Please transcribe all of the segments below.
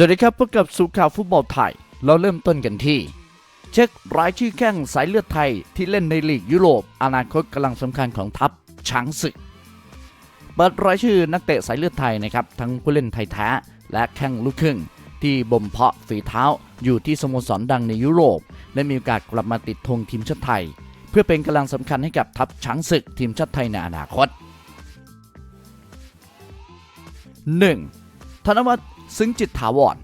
สวัสดีครับพบกับสุข่าวฟุตบอลไทย เราเริ่มต้นกันที่ เช็ครายชื่อแข้งสายเลือดไทยที่เล่นในลีกยุโรป อนาคตกำลังสำคัญของทัพช้างศึกเปิดรายชื่อนักเตะสายเลือดไทยนะครับทั้งผู้เล่นไทยแท้และแข้งลูกครึ่ง ที่บ่มเพาะฝีเท้าอยู่ที่สโมสรดังในยุโรป และมีโอกาสกลับมาติดธงทีมชาติไทย เพื่อเป็นกำลังสำคัญให้กับทัพช้างศึกทีมชาติไทยในอนาคต 1. ธนวัฒน์ ซึ้งจิตถาวร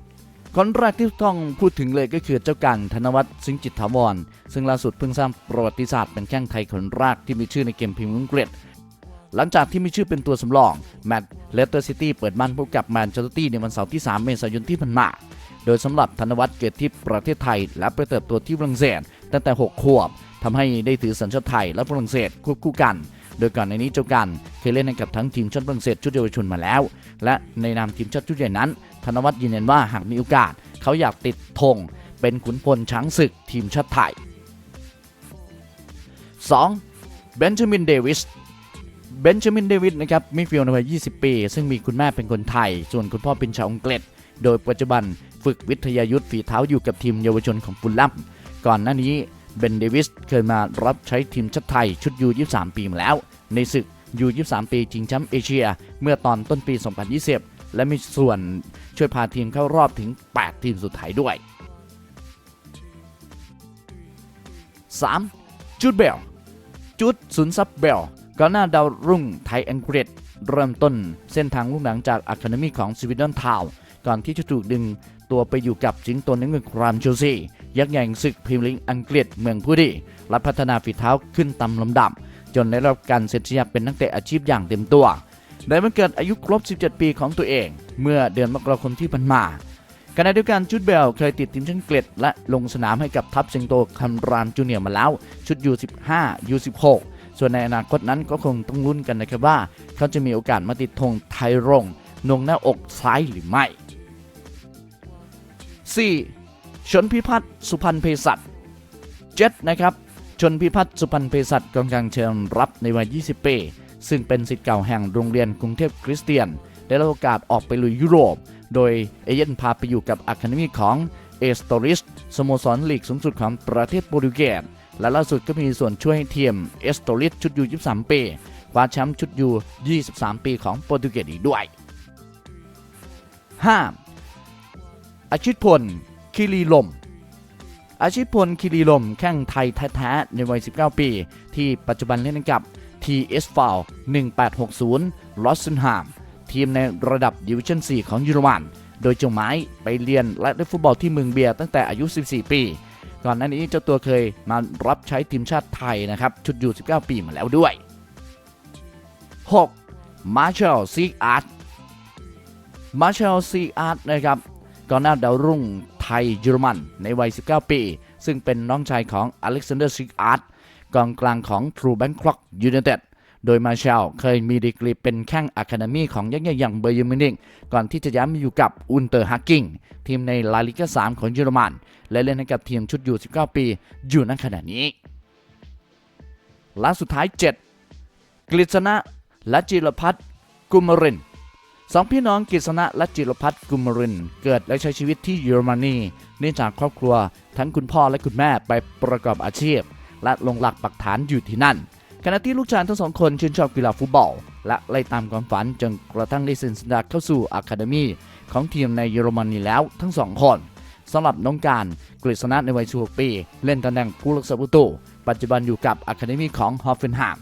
คนแรกที่ต้องพูดถึงเลยก็คือเจ้ากันธนวัฒน์ซึ้งจิตถาวรซึ่งล่าสุดเพิ่งสร้างประวัติศาสตร์เป็นแข้งไทยคนแรกที่มีชื่อในเกมพรีเมียร์อังกฤษหลังจากที่มีชื่อเป็นตัวสำรอง แมตช์เลสเตอร์ซิตี้เปิดบ้านพบกับแมนเชสเตอร์ตี้ในวันเสาร์ที่ 3 เมษายนที่ผ่านมา โดยสำหรับธนวัฒน์เกิดที่ประเทศไทย และไปเติบโตที่ฝรั่งเศสตั้งแต่ 6 ขวบทำให้ได้ถือสัญชาติไทยและฝรั่งเศสควบคู่กัน โดยก่อนในนี้เจ้ากัน เคยเล่นให้กับทั้งทีมชาติฝรั่งเศสชุดเยาวชนมาแล้ว และในนามทีมชาติชุดใหญ่นั้น ธนวัฒน์ยืนยันว่าหากมีโอกาส เขาอยากติดธงเป็นขุนพลช้างศึกทีมชาติไทย 2. เบนจามินเดวิสเบนจามินเดวิสนะครับมิฟิลด์ในวัย 20 ปี ซึ่งมีคุณแม่เป็นคนไทย ส่วนคุณพ่อเป็นชาวอังกฤษ โดยปัจจุบันฝึกวิทยายุทธฝีเท้าอยู่กับทีมเยาวชนของฟุลแลมก่อนหน้านี้เบนเดวิสเคยมารับใช้ทีมชาติไทยชุดยู23 ปีมาแล้ว ในศึกยู23 ปีชิงแชมป์เอเชีย เมื่อตอนต้นปี 2020 และมีส่วนช่วยพาทีมเข้ารอบถึง 8 ทีมสุดท้ายด้วย 3. จูดเบลจุดสุนทรัพย์เบลก่อนหน้าดาวรุ่งไทยอังกฤษ เริ่มต้นเส้นทางลูกหนังจากอะคาเดมีของสวีเดนทาวน์ก่อนที่จะถูกดึงตัวไปอยู่กับจิงโตในเมืองครามเชลซียักษ์ใหญ่งศึกพรีเมียร์ลีกอังกฤษเมืองผู้ดีและพัฒนาฝีเท้าขึ้นตามลำดับ จนได้รับการเซ็นสัญญาเป็นนักเตะอาชีพอย่างเต็มตัว ได้มาเกิดอายุครบ 17 ปีของตัวเอง เมื่อเดือนมกราคมที่ผ่านมาขณะเดียวกันจุดเบลเคยติดทีมชาติอังกฤษและลงสนามให้กับทัพสิงโตคำรามจูเนียร์มาแล้ว ชุด U15 U16 ส่วนในอนาคตนั้นก็คงต้องลุ้นกันนะครับว่า เขาจะมีโอกาสมาติดธงไทยรงนงหน้าอกซ้ายหรือไม่ 4. ชนพิพัฒน์สุพรรณเภสัชเจ็ดนะครับ ชนพิพัฒน์สุพรรณเภสัชกองกลางเชิญรับในวัย 20 ปี ซึ่งเป็นศิษย์เก่าแห่งโรงเรียนกรุงเทพคริสเตียน ได้รับโอกาสออกไปลุยยุโรป โดยเอเย่นพาไปอยู่กับอะคาเดมีของเอสโตริสสโมสรลีกสูงสุดของประเทศโปรตุเกสและล่าสุดก็มีส่วนช่วยให้ทีมเอสโตริสชุดยู 23 ปีคว้าแชมป์ชุดยู 23 ปีของโปรตุเกสอีกด้วย 5. อาชิตพล คิรีลม อาชิตพล คิรีลม แข้งไทยแท้ๆในวัย 19 ปี ที่ปัจจุบันเล่นกับ ให้กับ TSV 1860ลอสเซนฮามทีมในระดับดิวิชั่น 4 ของเยอรมัน โดยเจ้าไม้ไปเรียนและเล่นฟุตบอลที่เมืองเบียร์ตั้งแต่อายุ 14 ปี ก่อนหน้านี้เจ้าตัวเคยมารับใช้ทีมชาติไทยนะครับ ชุดอยู่ 19 ปีมาแล้วด้วย 6. มาร์เชลซีอาร์ตมาร์เชลซีอาร์ตนะครับก่อนหน้าดาวรุ่งไทยเยอรมันในวัย 19 ปี ซึ่งเป็นน้องชายของอเล็กซานเดอร์ซีอาร์ต กองกลางของ True Bangkok United โดยมาเชลเคยมีดีกรีเป็นแข้งอะคาเดมีของยักษ์ใหญ่อย่างเบอร์ยอร์มินิกก่อนที่จะย้ายมาอยู่กับอุนเตอร์ฮักกิงทีมในลาลิกา3ของเยอรมัน และเล่นให้กับทีมชุดอยู่ 19 ปี อยู่ณขณะนี้และสุดท้าย 7 กฤษณะและจิรพัฒน์กุมรินสองพี่น้องกฤษณะและจิรพัฒน์กุมริน เกิดและใช้ชีวิตที่เยอรมนีเนื่องจากครอบครัว ทั้งคุณพ่อและคุณแม่ไปประกอบอาชีพ และลงหลักปักฐานอยู่ที่นั่น ขณะที่ลูกชายทั้งสองคนชื่นชอบกีฬาฟุตบอล และไล่ตามความฝันจนกระทั่งได้เซ็นสัญญาเข้าสู่อะคาเดมีของทีมในเยอรมนีแล้วทั้งสองคนสำหรับน้องการกฤษณะในวัย 16 ปี เล่นตำแหน่งผู้รักษาประตูปัจจุบันอยู่กับอะคาเดมีของฮอฟเฟนแฮม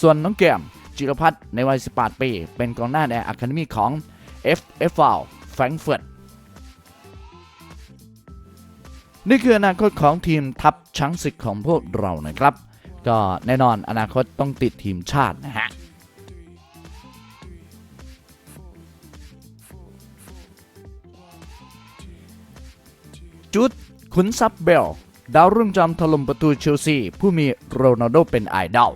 ส่วนน้องแก้มจิรพัฒน์ในวัย 18 ปี เป็นกองหน้าในอะคาเดมีของ FFV แฟรงเฟิร์ต นี่คืออนาคตของทีมทัพช้างศึกของพวกเรานะครับ ก็แน่นอนอนาคตต้องติดทีมชาตินะฮะจุดขุนซับเบล ดาวรุ่งจอมถล่มประตูเชลซี ผู้มีโรนัลโดเป็นไอดอล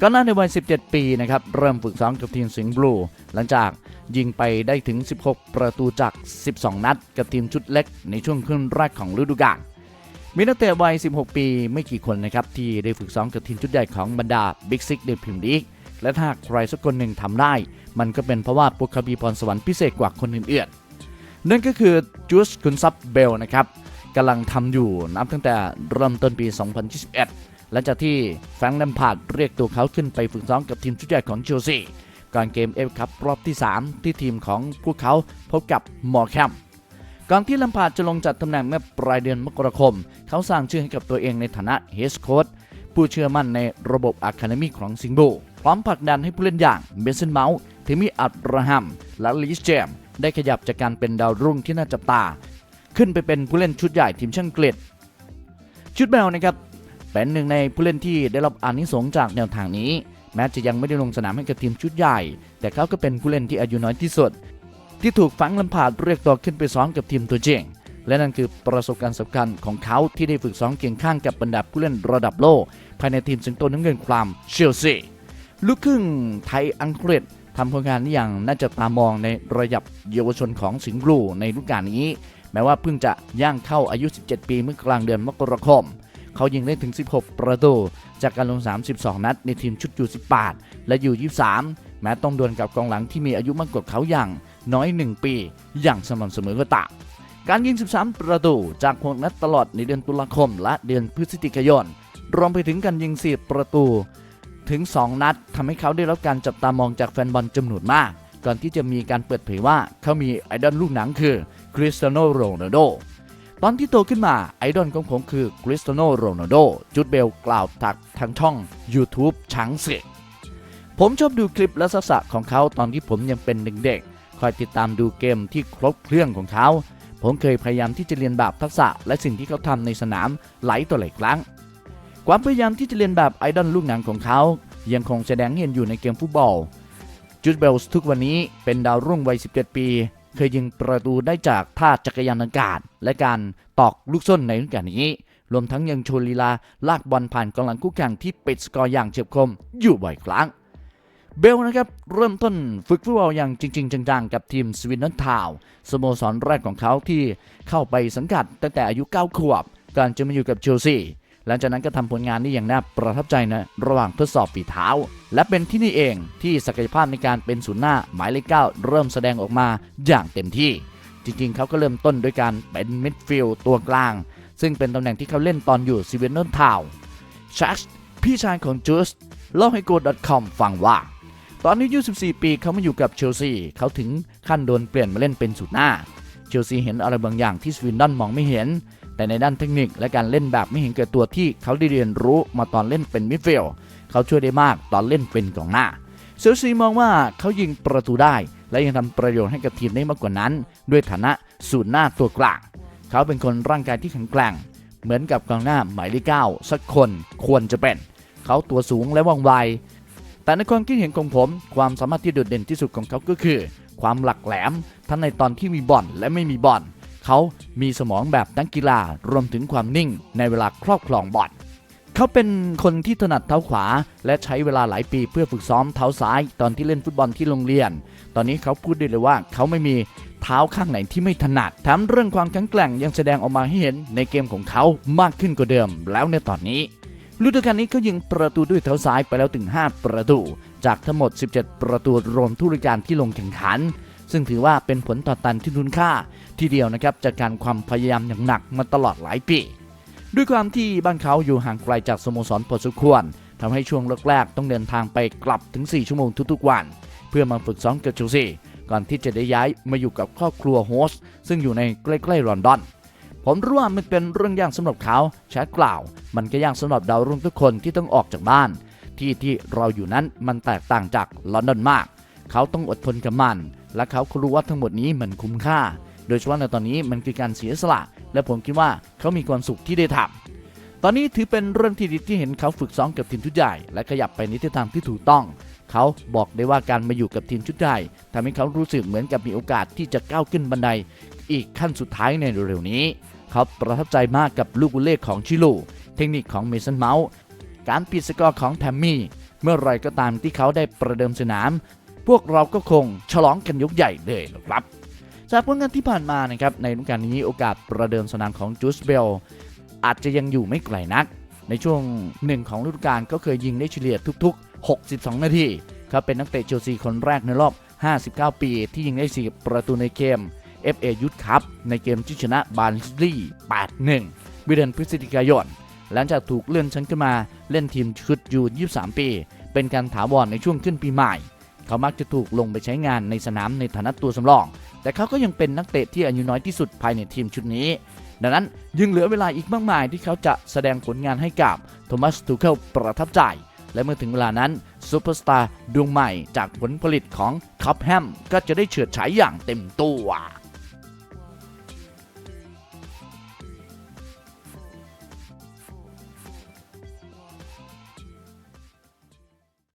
ก็น่าในวัย 17 ปีนะครับ เริ่มฝึกซ้อมกับทีมสิงห์บลู หลังจาก ยิงไปได้ถึง 16 ประตูจาก 12 นัด กับทีมชุดเล็กในช่วงครึ่งแรกของฤดูกาลมีนักเตะวัย 16 ปีไม่กี่คนนะครับ ที่ได้ฝึกซ้อมกับทีมชุดใหญ่ของบรรดาบิ๊กซิกในพรีเมียร์ลีกและถ้าใครสักคนหนึ่งทำได้ มันก็เป็นเพราะว่าพวกเขามีพรสวรรค์พิเศษกว่าคนอื่นๆ นั่นก็คือจูสคุนซับเบลนะครับกำลังทำอยู่นับตั้งแต่เริ่มต้นปี 2021 หลังจากที่แฟรงค์แลมพาร์ดเรียกตัวเขาขึ้นไปฝึกซ้อมกับทีมชุดใหญ่ของเชลซี ก่อนเกมเอฟคัพรอบที่ 3 ที่ทีมของพวกเขาพบกับมอร์แคมก่อนที่ลัมพาดจะลงจัดตำแหน่งเมื่อปลายเดือนมกราคม เขาสร้างชื่อให้กับตัวเองในฐานะเฮสโค้ชผู้เชื่อมั่นในระบบอะคาเดมีของสิงห์บูพร้อมผลักดันให้ผู้เล่นอย่างเบนเซนเมาส์ทิมิอับราฮัม และลิสเจมได้ขยับจากการเป็นดาวรุ่งที่น่าจับตา ขึ้นไปเป็นผู้เล่นชุดใหญ่ทีมช่างเกรดชุดแมวนะครับเป็นหนึ่งในผู้เล่นที่ได้รับอานิสงจากแนวทางนี้ แม้จะยังไม่ได้ลงสนามให้กับทีมชุดใหญ่ แต่เขาก็เป็นผู้เล่นที่อายุน้อยที่สุด ที่ถูกฟังลำพาดเรียกตัวขึ้นไปซ้อมกับทีมตัวจริงและนั่นคือประสบการณ์สำคัญของเขาที่ได้ฝึกซ้อมเคียงข้างกับบรรดาผู้เล่นระดับโลก ภายในทีมสิงโตน้ำเงินคลามเชลซีลูกครึ่งไทยอังกฤษทำผลงานได้อย่างน่าจะตามองในระดับเยาวชนของสิงห์บลูในฤดูกาลนี้ แม้ว่าเพิ่งจะย่างเข้าอายุ 17 ปีเมื่อกลางเดือนมกราคม เขายิงได้ถึง 16 ประตู จากการลง 32 นัดในทีมชุดยู18 และยู23 แม้ต้องดวลกับกองหลังที่มีอายุมากกว่าเขาอย่างน้อย 1 ปี อย่างสม่ำเสมอก็ตามการยิง 13 ประตูจาก6นัดตลอดในเดือนตุลาคม และเดือนพฤศจิกายน รวมไปถึงการยิง 4 ประตู ถึง 2 นัดทำให้เขาได้รับการจับตามองจากแฟนบอลจำนวนมาก ก่อนที่จะมีการเปิดเผยว่าเขามีไอดอลลูกหนังคือคริสเตียโนโรนัลโด ตอนที่โตขึ้นมาไอดอลของผมคือคริสเตียโนโรนัลโดจุดเบลกล่าวจากทางช่อง YouTube ช้างเสกผมชอบดูคลิปและทักษะของเขาตอนที่ผมยังเป็นเด็กๆคอยติดตามดูเกมที่ครบเครื่องของเขา ผมเคยพยายามที่จะเรียนแบบทักษะและสิ่งที่เขาทำในสนามหลายต่อหลายครั้ง ความพยายามที่จะเรียนแบบไอดอลลูกหนังของเขา ยังคงแสดงเห็นอยู่ในเกมฟุตบอลจูดเบลส์ทุกวันนี้เป็นดาวรุ่งวัย 17 ปี เคยยิงประตูได้จากท่าจักรยานอากาศ และการตอกลูกส้นในฤดูกาลนี้ รวมทั้งยังโชว์ลีลาลากบอลผ่านกองหลังคู่แข่งที่ปิดสกอร์อย่างเฉียบคมอยู่บ่อยครั้ง เบลนะครับเริ่มต้นฝึกฟุตบอลอย่างจริง ๆ จังๆ กับทีมสวินนันทาวสโมสรแรกของเขาที่เข้าไปสังกัดตั้งแต่อายุ 9 ขวบก่อนจะมาอยู่กับเชลซี หลังจากนั้นก็ทำผลงานได้อย่างน่าประทับใจนะระหว่างทดสอบฝีเท้า และเป็นที่นี่เองที่ศักยภาพในการเป็นศูนย์หน้าหมายเลขเก้าเริ่มแสดงออกมาอย่างเต็มที่ จริงๆ เขาก็เริ่มต้นด้วยการเป็นมิดฟิลด์ตัวกลาง ซึ่งเป็นตำแหน่งที่เขาเล่นตอนอยู่ซีเวนเนทาวชัชพี่ชายของจูสเล่าให้ go.com ฟังว่า ตอนนี้อายุ14 ปีเขามาอยู่กับเชลซีเขาถึงขั้นโดนเปลี่ยนมาเล่นเป็นศูนย์หน้า เชลซีเห็นอะไรบางอย่างที่สวินดอนมองไม่เห็น แต่ในด้านเทคนิคและการเล่นแบบไม่เห็นแก่ตัวที่เขาได้เรียนรู้มาตอนเล่นเป็นมิดฟิลด์เขาช่วยได้มากตอนเล่นเป็นกองหน้าเชลซีมองว่าเขายิงประตูได้ และยังทำประโยชน์ให้กับทีมได้มากกว่านั้น ด้วยฐานะศูนย์หน้าตัวกลางเขาเป็นคนร่างกายที่แข็งแกร่ง เหมือนกับกองหน้าหมายเลขเก้าสักคนควรจะเป็น เขาตัวสูงและว่องไวแต่ในความคิดเห็นของผม ความสามารถที่โดดเด่นที่สุดของเขาก็คือ ความหลักแหลมทั้งในตอนที่มีบอลและไม่มีบอล เขามีสมองแบบนักกีฬารวมถึงความนิ่งในเวลาครอบครองบอลเขาเป็นคนที่ถนัดเท้าขวา และใช้เวลาหลายปีเพื่อฝึกซ้อมเท้าซ้ายตอนที่เล่นฟุตบอลที่โรงเรียน ตอนนี้เขาพูดได้เลยว่าเขาไม่มีเท้าข้างไหนที่ไม่ถนัดแถมเรื่องความแข็งแกร่งยังแสดงออกมาให้เห็นในเกมของเขามากขึ้นกว่าเดิม แล้วในตอนนี้ฤดูกาลนี้เขายิงประตูด้วยเท้าซ้ายไปแล้วถึง 5 ประตู จากทั้งหมด 17 ประตูรวมทุกฤดูกาลที่ลงแข่งขัน ซึ่งถือว่าเป็นผลต่อตันที่ทุนค่าทีเดียวนะครับจากการความพยายามอย่างหนักมาตลอดหลายปี ด้วยความที่บ้านเขาอยู่ห่างไกลจากสโมสรพอสมควรทำให้ช่วงแรกๆต้องเดินทางไปกลับถึง 4 ชั่วโมงทุกๆวัน เพื่อมาฝึกซ้อมกับเชลซีก่อนที่จะได้ย้ายมาอยู่กับครอบครัวโฮสต์ซึ่งอยู่ในใกล้ๆลอนดอน ผมรู้ว่ามันเป็นเรื่องยากสำหรับเขาแชทกล่าว มันก็ยากสำหรับดาวรุ่งทุกคนที่ต้องออกจากบ้าน ที่ที่เราอยู่นั้นมันแตกต่างจากลอนดอนมาก เขาต้องอดทนกับมัน และเขาก็รู้ว่าทั้งหมดนี้มันคุ้มค่า โดยเฉพาะในตอนนี้มันคือการเสียสละ และผมคิดว่าเขามีความสุขที่ได้ทำตอนนี้ถือเป็นเรื่องที่ดีที่เห็นเขาฝึกซ้อมกับทีมชุดใหญ่ และขยับไปในทิศทางที่ถูกต้อง เขาบอกได้ว่าการมาอยู่กับทีมชุดใหญ่ทำให้เขารู้สึกเหมือนกับมีโอกาสที่จะก้าวขึ้นบันได อีกขั้นสุดท้ายในเร็วๆนี้ เขาประทับใจมากกับลูกบุลเล่ของชิลูเทคนิคของเมสันเมาส์การปิดสกอร์ของแทมมี่เมื่อไรก็ตามที่เขาได้ประเดิมสนาม พวกเราก็คงฉลองกันยกใหญ่เลยนะครับจากผลงานที่ผ่านมานะครับในฤดูกาลนี้โอกาสประเดิมสนามของจูสเบลอาจจะยังอยู่ไม่ไกลนัก ในช่วงหนึ่งของฤดูกาลก็เคยยิงได้เฉลี่ยทุก ๆ 62 นาทีเขาเป็นนักเตะเชลซีคนแรกในรอบ 59 ปี ที่ยิงได้ 4 ประตูในเกม FA Youth Cup ในเกมที่ชนะบาร์นลีย์8-1 วิเดือนพฤศจิกายน หลังจากถูกเลื่อนชั้นขึ้นมาเล่นทีมชุดยู23 ปี เป็นการถาวรในช่วงขึ้นปีใหม่ เขามักจะถูกลงไปใช้งานในสนามในฐานะตัวสำรอง แต่เขาก็ยังเป็นนักเตะที่อายุน้อยที่สุดภายในทีมชุดนี้ ดังนั้นยังเหลือเวลาอีกมากมายที่เขาจะแสดงผลงานให้กับโทมัสทูเคิลประทับใจ และเมื่อถึงเวลานั้นซูเปอร์สตาร์ดวงใหม่จากผลผลิตของคัพแฮมก็จะได้เฉิดฉายอย่างเต็มตัว